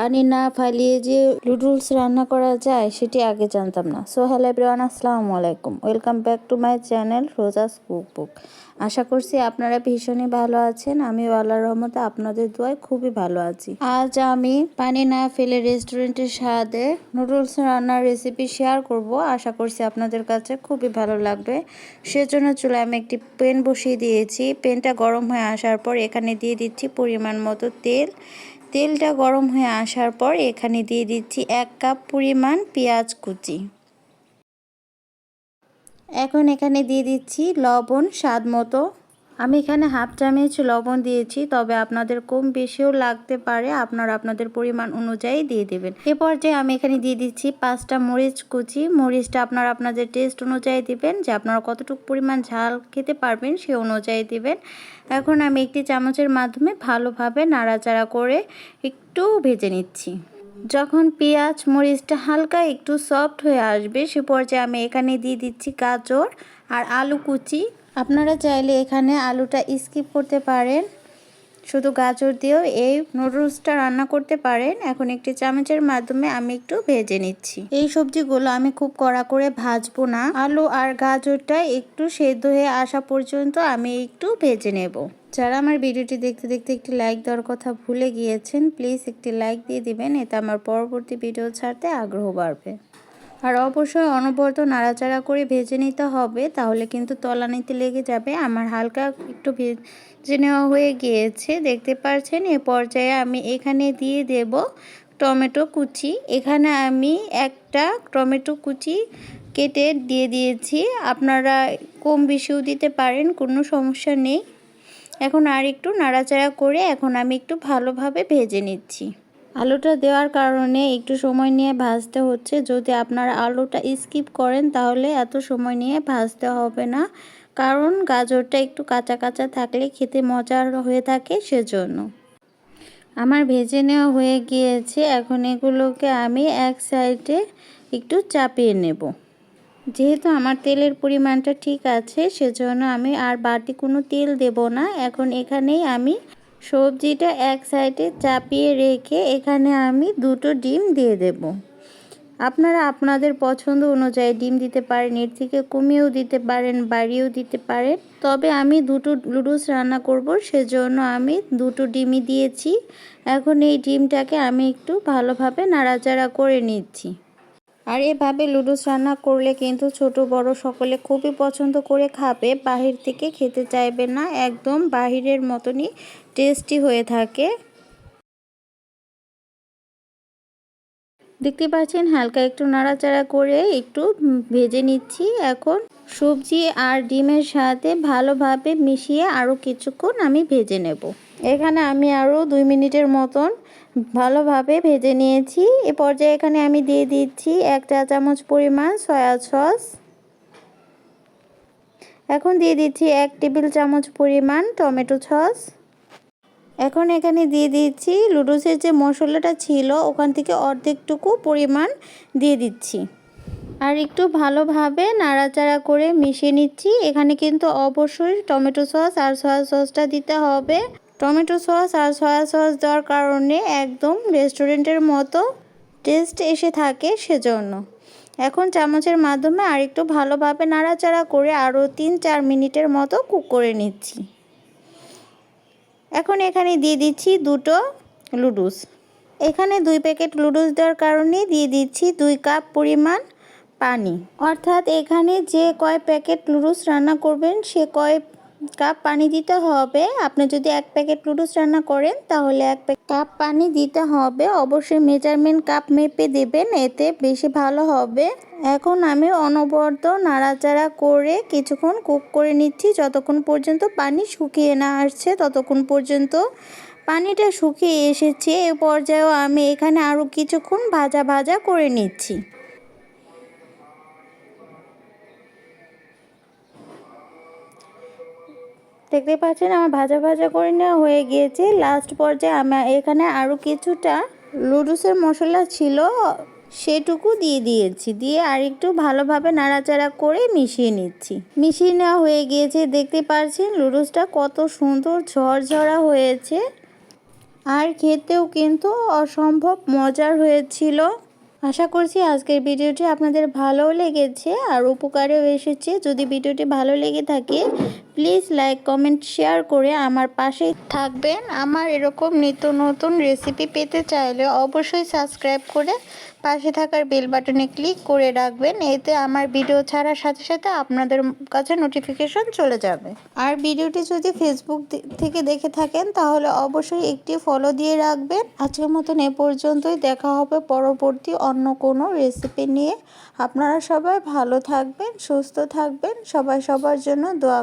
পানি না, ফালিয়ে যে নুডলস রান্না করা যায়, সেটি আগে জানতাম না। সো হ্যালো এভরিওয়ান আসসালামু আলাইকুম। Welcome back to my channel Roza's cook book আশা করছি আপনারা ভীষণই ভালো আছেন। আমি আল্লাহর রহমতে আপনাদের দোয়ায় খুবই ভালো আছি। আজ আমি পানি না ফেলে রেস্টুরেন্টের স্বাদে নুডলস রান্নার রেসিপি শেয়ার করব। আশা করছি আপনাদের কাছে খুবই ভালো লাগবে। সেজন্য চলে আমি একটি পেন বসিয়ে দিয়েছি। পেনটা গরম হয়ে আসার পর এখানে দিয়ে দিচ্ছি পরিমাণ মতো তেল। তেলটা গরম হয়ে আসার পর এখানে দিয়ে দিচ্ছি এক কাপ পরিমাণ পেঁয়াজ কুচি। এখন এখানে দিয়ে দিচ্ছি লবণ স্বাদ মতো। আমি এখানে হাফ চামচ লবণ দিয়েছি, তবে আপনাদের কম বেশিও লাগতে পারে। আপনারা আপনাদের পরিমাণ অনুযায়ী দিয়ে দেবেন। এ পর্যায়ে আমি এখানে দিয়ে দিচ্ছি পাঁচটা মরিচ কুচি। মরিচটা আপনারা আপনাদের টেস্ট অনুযায়ী দিবেন, যে আপনারা কতটুকু পরিমাণ ঝাল খেতে পারবেন সে অনুযায়ী দিবেন। এখন আমি একটি চামচের মাধ্যমে ভালোভাবে নাড়াচাড়া করে একটু ভেজে নিচ্ছি। যখন পেঁয়াজ মরিচটা হালকা একটু সফট হয়ে আসবে, সে পর্যায়ে আমি এখানে দিয়ে দিচ্ছি গাজর আর আলু কুচি। আপনারা চাইলে এখানে আলুটা স্কিপ করতে পারেন। শুধু গাজর দিয়েও এই নুডলসটা রান্না করতে পারেন। এখন একটি চামচের মাধ্যমে আমি একটু ভেজে নিচ্ছি। এই সবজিগুলো আমি খুব কড়া করে ভাজবো না। আলু আর গাজরটা একটু সেদ্ধ হয়ে আসা পর্যন্ত আমি একটু ভেজে নেব। যারা আমার ভিডিওটি দেখতে দেখতে একটি লাইক দেওয়ার কথা ভুলে গিয়েছেন প্লিজ একটি লাইক দিয়ে দিবেন। এতে আমার পরবর্তী ভিডিও ছাড়তে আগ্রহ বাড়বে। আর অবশ্যই অনবরত নাড়াচাড়া করে ভেজে নিতে হবে, তাহলে কিন্তু তলানিতে লেগে যাবে। আমার হালকা একটু ভেজে নেওয়া হয়ে গিয়েছে, দেখতে পাচ্ছেন এ পর্যায়ে আমি এখানে দিয়ে দেব টমেটো কুচি। এখানে আমি একটা টমেটো কুচি কেটে দিয়ে দিয়েছি। আপনারা কম বেশিও দিতে পারেন, কোনো সমস্যা নেই। এখন আর একটু নাড়াচাড়া করে এখন আমি একটু ভালোভাবে ভেজে নিচ্ছি। আলুটা দেওয়ার কারণে একটু সময় নিয়ে ভাজতে হচ্ছে। যদি আপনারা আলুটা স্কিপ করেন, তাহলে এত সময় নিয়ে ভাজতে হবে না। কারণ গাজরটা একটু কাঁচা কাঁচা থাকলে খেতে মজার হয়ে থাকে সেজন্য। আমার ভেজে নেওয়া হয়ে গিয়েছে। এখন এগুলোকে আমি এক সাইডে একটু চাপিয়ে নেব। যেহেতু আমার তেলের পরিমাণটা ঠিক আছে, সেজন্য আমি আর বাড়তি কোনো তেল দেব না। এখন এখানেই আমি সবজিটা এক সাইডে চাপিয়ে রেখে এখানে আমি দুটো ডিম দিয়ে দেব। আপনারা আপনাদের পছন্দ অনুযায়ী ডিম দিতে পারেন, এর থেকে কমিয়েও দিতে পারেন, বাড়িয়েও দিতে পারেন। তবে আমি দুটো লুডুস রান্না করব, সেজন্য আমি দুটো ডিমই দিয়েছি। এখন এই ডিমটাকে আমি একটু ভালোভাবে নাড়াচাড়া করে নিচ্ছি। আর এভাবে লুডুস রান্না করলে কিন্তু ছোট, বড় সকলে খুবই পছন্দ করে খাবে। বাহির থেকে খেতে চাইবে না, একদম বাহিরের মতনই টেস্টি হয়ে থাকে। দেখতে পাচ্ছেন, হালকা একটু নাড়াচাড়া করে একটু ভেজে নিচ্ছি। এখন সবজি আর ডিমের সাথে ভালোভাবে মিশিয়ে আরও কিছুক্ষণ আমি ভেজে নেব। এখানে আমি আরও দুই মিনিটের মতন ভালোভাবে ভেজে নিয়েছি। এ পর্যায়ে এখানে আমি দিয়ে দিচ্ছি এক চা চামচ পরিমাণ সয়া সস। এখন দিয়ে দিচ্ছি এক টেবিল চামচ পরিমাণ টমেটো সস। এখন এখানে দিয়ে দিচ্ছি লুডুসের যে মশলাটা ছিল, ওখান থেকে অর্ধেকটুকু পরিমাণ দিয়ে দিচ্ছি। আর একটু ভালোভাবে নাড়াচাড়া করে মিশিয়ে নিচ্ছি। এখানে কিন্তু অবশ্যই টমেটো সস আর সয়া সসটা দিতে হবে। টমেটো সস আর সয়া সস দেওয়ার কারণে একদম রেস্টুরেন্টের মতো টেস্ট এসে থাকে সেজন্য। এখন চামচের মাধ্যমে আর একটু ভালোভাবে নাড়াচাড়া করে আরও তিন চার মিনিটের মতো কুক করে নিচ্ছি। এখন এখানে দিয়ে দিচ্ছি দুটো লুডুস এখানে দুই প্যাকেট লুডুস দেওয়ার কারণে দিয়ে দিচ্ছি দুই কাপ পরিমাণ পানি। অর্থাৎ এখানে যে কয় প্যাকেট লুডুস রান্না করবেন, সে কয় কাপ পানি দিতে হবে। আপনি যদি এক প্যাকেট লুডুস রান্না করেন, তাহলে এক কাপ পানি দিতে হবে। অবশ্যই মেজারমেন্ট কাপ মেপে দেবেন, এতে বেশি ভালো হবে। এখন আমি অনবরত নাড়াচাড়া করে কিছুক্ষণ কুক করে নিচ্ছি। যতক্ষণ পর্যন্ত পানি শুকিয়ে না আসছে, ততক্ষণ পর্যন্ত পানিটা শুকিয়ে এসেছে। এ পর্যায়েও আমি এখানে আরও কিছুক্ষণ ভাজা ভাজা করে নিচ্ছি। দেখতে পাচ্ছেন, আমার ভাজা ভাজা করে নেওয়া হয়ে গিয়েছে। লাস্ট পর্যায়ে আমার এখানে আরও কিছুটা লুডুসের মশলা ছিল, সেটুকু দিয়ে দিয়েছি। দিয়ে আর একটু ভালোভাবে নাড়াচাড়া করে মিশিয়ে নিচ্ছি। মিশিয়ে নেওয়া হয়ে গিয়েছে দেখতে পাচ্ছেন লুডুসটা কত সুন্দর ঝরঝরা হয়েছে। আর খেতেও কিন্তু অসম্ভব মজার হয়েছিল। আশা করছি আজকের ভিডিওটি আপনাদের ভালোও লেগেছে আর উপকারেও এসেছে। যদি ভিডিওটি ভালো লেগে থাকে প্লিজ লাইক, কমেন্ট, শেয়ার করে আমার পাশে থাকবেন। আমার এরকম নিত্য নতুন রেসিপি পেতে চাইলে অবশ্যই সাবস্ক্রাইব করে পাশে থাকার বেল বাটনে ক্লিক করে রাখবেন। এতে আমার ভিডিও ছাড়ার সাথে সাথে আপনাদের কাছে নোটিফিকেশন চলে যাবে। আর ভিডিওটি যদি ফেসবুক থেকে দেখে থাকেন, তাহলে অবশ্যই একটি ফলো দিয়ে রাখবেন। আজকের মতন এ পর্যন্তই। দেখা হবে পরবর্তী অন্য কোনো রেসিপি নিয়ে। আপনারা সবাই ভালো থাকবেন, সুস্থ থাকবেন। সবাই সবার জন্য দোয়া